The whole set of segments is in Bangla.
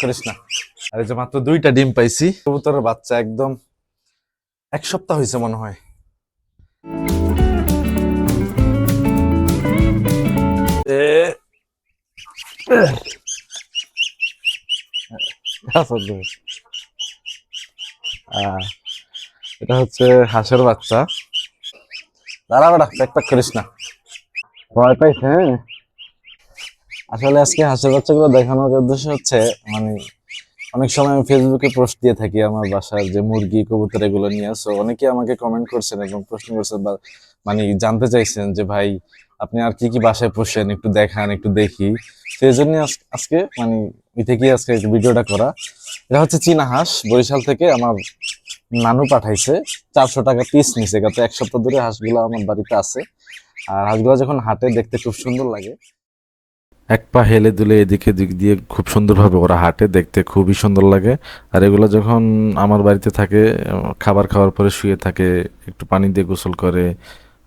করিস না। মাত্র দুইটা ডিম পাইছি বাচ্চা একদম এক সপ্তাহ হয়েছে আচ্ছা। আহ, এটা হচ্ছে হাঁসের বাচ্চা। দাঁড়া প্যাক প্যাক করিস না। ভয় পাইছে হ্যাঁ? আসলে আজকে হাঁসের বাচ্চাগুলো দেখানোর উদ্দেশ্য হচ্ছে মানে অনেক সময় আমি ফেসবুকে পোস্ট দিয়ে থাকি আমার বাসার যে মুরগি, কবুতর এগুলো নিয়ে। সো অনেকে আমাকে কমেন্ট করছেন এবং প্রশ্ন করছেন বা মানে জানতে চাইছেন যে, ভাই, আপনি আর কি কি বাসায় পোষেন একটু দেখান, একটু দেখি। সেই জন্য আজকে মানে ই থেকে আজকে ভিডিওটা করা। এটা হচ্ছে চীনা হাঁস, বরিশাল থেকে আমার নানু পাঠাইছে। চারশো টাকা পিস নিছে, গত এক সপ্তাহ ধরে হাঁসগুলো আমার বাড়িতে আছে। আর হাঁসগুলো যখন হাটে, দেখতে খুব সুন্দর লাগে। এক পা হেলে দুলে এদিকে দিক দিয়ে খুব সুন্দরভাবে ওরা হাঁটে, দেখতে খুবই সুন্দর লাগে। আর এগুলো যখন আমার বাড়িতে থাকে, খাবার খাওয়ার পরে শুয়ে থাকে, একটু পানি দিয়ে গোসল করে,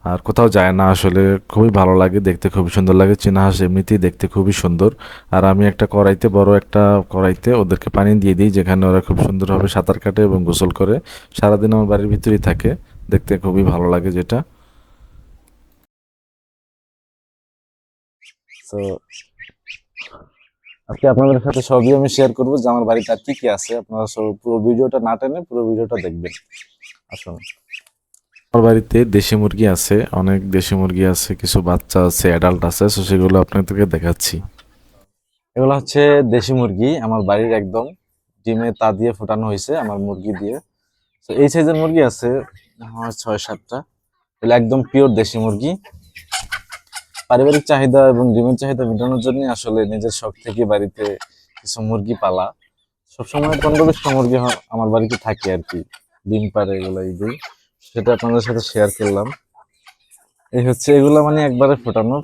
আর কোথাও যায় না, আসলে খুবই ভালো লাগে, দেখতে খুবই সুন্দর লাগে। চীনা হাঁস এমনিতেই দেখতে খুবই সুন্দর। আর আমি একটা কড়াইতে, বড় একটা কড়াইতে ওদেরকে পানি দিয়ে দিই, যেখানে ওরা খুব সুন্দরভাবে সাঁতার কাটে এবং গোসল করে। সারাদিন আমার বাড়ির ভিতরেই থাকে, দেখতে খুবই ভালো লাগে যেটা। তো আজকে আপনাদের সাথে সবই আমি শেয়ার করব যে আমার বাড়িতে আর কি কি আছে। আপনারা সব পুরো ভিডিওটা না টেনে পুরো ভিডিওটা দেখবেন। আসুন। আমার বাড়িতে দেশি মুরগি আছে অনেক দেশি মুরগি আছে কিছু বাচ্চা আছে অ্যাডাল্ট আছে তো সেগুলো আপনাদেরকে দেখাচ্ছি। এগুলো হচ্ছে দেশি মুরগি আমার বাড়ির একদম ডিমে তা দিয়ে ফোটানো হয়েছে আমার মুরগি দিয়ে। তো এই সাইজের মুরগি আছে ছয় সাতটা। এগুলো একদম পিওর দেশি মুরগি। পারিবারিক চাহিদা এবং ডিমের চাহিদা মেটানোর জন্য আসলে নিজের শখ থেকে বাড়িতে কিছু মুরগি পালা। সবসময় পনেরো বিশটা মুরগি আমার বাড়িতে থাকে আর কি। ডিম পারে এগুলো দিই সেটা আপনাদের সাথে শেয়ার করলাম। এই হচ্ছে এগুলো মানে একবারে ফোটানোর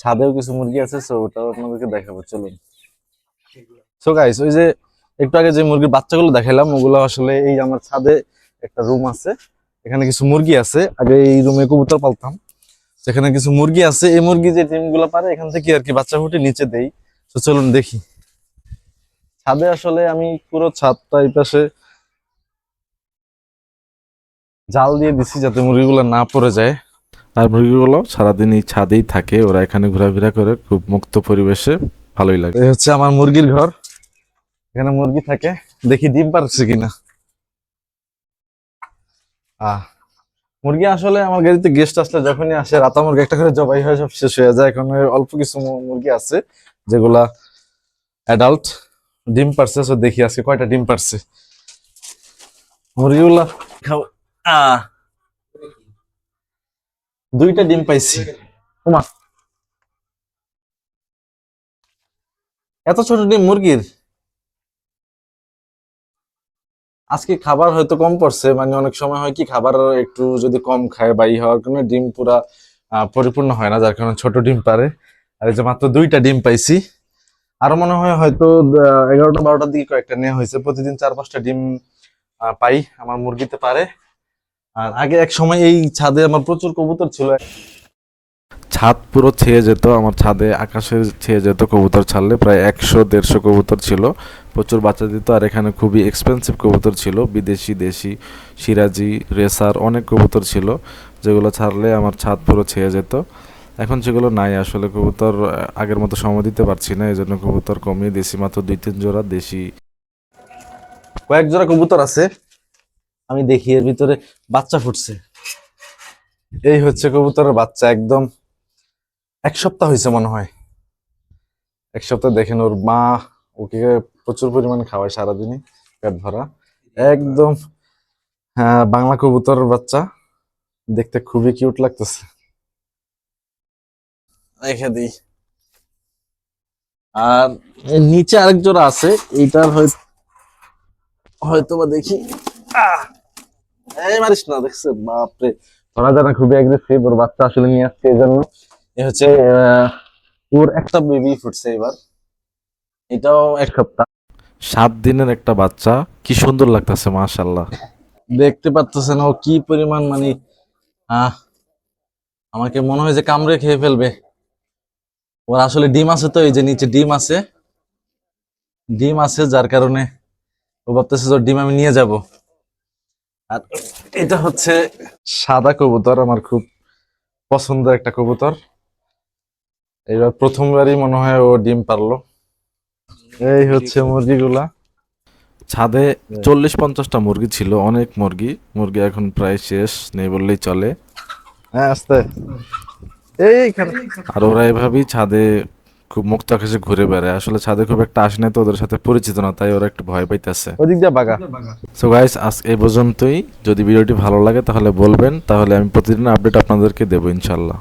ছাদেও কিছু মুরগি আছে সো ওটাও আপনাদেরকে দেখাবো। চলুন। সো গাইস ওই যে একটু আগে যে মুরগির বাচ্চাগুলো দেখালাম ওগুলো আসলে এই আমার ছাদে একটা রুম আছে। এখানে কিছু মুরগি আছে। আগে এই রুমে কবুতর পালতাম। সেখানে কিছু মুরগি আছে এই মুরগি যে ডিমগুলো পারে এখান থেকে আর কি বাচ্চা ফুটে নিচে দেই। তো চলুন দেখি। ছাদে আসলে আমি পুরো ছাদটা এই পাশে জাল দিয়ে দিছি যাতে মুরগিগুলো না পড়ে যায়। আর মুরগিগুলো সারাদিন এই ছাদেই থাকে ওরা এখানে ঘোরাফেরা করে খুব মুক্ত পরিবেশে ভালোই লাগে। এই হচ্ছে আমার মুরগির ঘর। এখানে মুরগি থাকে। দেখি ডিম পারছে কিনা। আহ মুরগি আসলে আমার গাড়িতে গেস্ট আসলে যখনই আসে, রাতা মুরগি একটা করে জবাই হয়ে সব শেষ হয়ে যায়। এখন অল্প কিছু মুরগি আছে, যেগুলা অ্যাডাল্ট ডিম পারছে। সো দেখি আজকে কয়টা ডিম পারছে। মুরগিগুলা খাও আহ দুইটা ডিম পাইছি। ওমা এত ছোট ডিম মুরগির? আজকে খাবার হয়তো কম পড়ছে মানে অনেক সময় হয় কি খাবার একটু যদি কম খায় বা ই হওয়ার কারণে ডিম পুরা পরিপূর্ণ হয় না, যার কারণে ছোট ডিম পারে। আর এই যে মাত্র দুইটা ডিম পাইছি। আরও মনে হয় হয়তো এগারোটা, বারোটার দিকে কয়েকটা নেওয়া হয়েছে। প্রতিদিন চার, পাঁচটা ডিম পাই, আমার মুরগিতে পারে। আর আগে এক সময় এই ছাদে আমার প্রচুর কবুতর ছিল। ছাদ পুরো ছেয়ে যেত, আমার ছাদে আকাশে ছেয়ে যেত কবুতর ছাড়লে, প্রায় একশো, দেড়শো কবুতর ছিল। প্রচুর বাচ্চা দিত, আর এখানে খুবই এক্সপেন্সিভ কবুতর ছিল। বিদেশি, দেশি, সিরাজি, রেসার অনেক কবুতর ছিল, যেগুলো ছাড়লে আমার ছাদ পুরো ছেয়ে যেত। এখন সেগুলো নাই, আসলে কবুতর আগের মতো সময় দিতে পারছি না এই জন্য কবুতর কমিয়ে দেশি মাত্র দুই, তিন জোড়া, দেশি। কয়েক জোড়া কবুতর আছে, আমি দেখি, এর ভিতরে বাচ্চা ফুটছে। এই হচ্ছে কবুতরের বাচ্চা, একদম এক সপ্তাহ হয়েছে মনে হয়। এক সপ্তাহ দেখেন ওর মা ওকে প্রচুর পরিমাণে খাওয়ায় সারাদিনই পেট ভরা। একদম হ্যাঁ বাংলা কবুতরের বাচ্চা। দেখতে খুবই কিউট লাগতেছে। দিই। আর নিচে আরেক জোড়া আছে, এইটার হয়তো বা দেখি। মারিস না দেখছে বাপরে! ধরা যায় না, খুবই অ্যাগ্রেসিভ ওর বাচ্চা আসলে নিয়ে আসছে এই জন্য। এ হচ্ছে ওর একটা বেবি ফুটছে এবার। এটাও এক সপ্তাহ। সাত দিনের একটা বাচ্চা কি সুন্দর লাগতেছে মাশাল্লাহ দেখতে পারতেছেন ও কি পরিমাণ মানে আহ আমাকে মনে হয় যে কামড়ে খেয়ে ফেলবে। ওর আসলে ডিম আছে তো এই যে নিচে ডিম আছে। ডিম আছে যার কারণে ও ভাবতেছে যে ডিম আমি নিয়ে যাব। আর এটা হচ্ছে সাদা কবুতর আমার খুব পছন্দের একটা কবুতর। এবার প্রথমবারই মনে হয় ও ডিম পারল। এই হচ্ছে মুরগিগুলা। ছাদে চল্লিশ পঞ্চাশটা মুরগি ছিল অনেক মুরগি। মুরগি এখন প্রায় শেষ নেই বললেই চলে। হ্যাঁ আস্তে। এইখানে। আর ওরা এভাবেই ছাদে খুব মুক্ত আকাশে ঘুরে বেড়ায়। আসলে ছাদে খুব একটা আসে না তো ওদের সাথে পরিচিত না তাই ওরা একটু ভয় পাইতেছে। ওদিক দিয়ে বাগা। সো গাইস আজ এই পর্যন্তই। যদি ভিডিওটি ভালো লাগে তাহলে বলবেন তাহলে আমি প্রতিদিন আপডেট আপনাদেরকে দেবো ইনশাল্লাহ।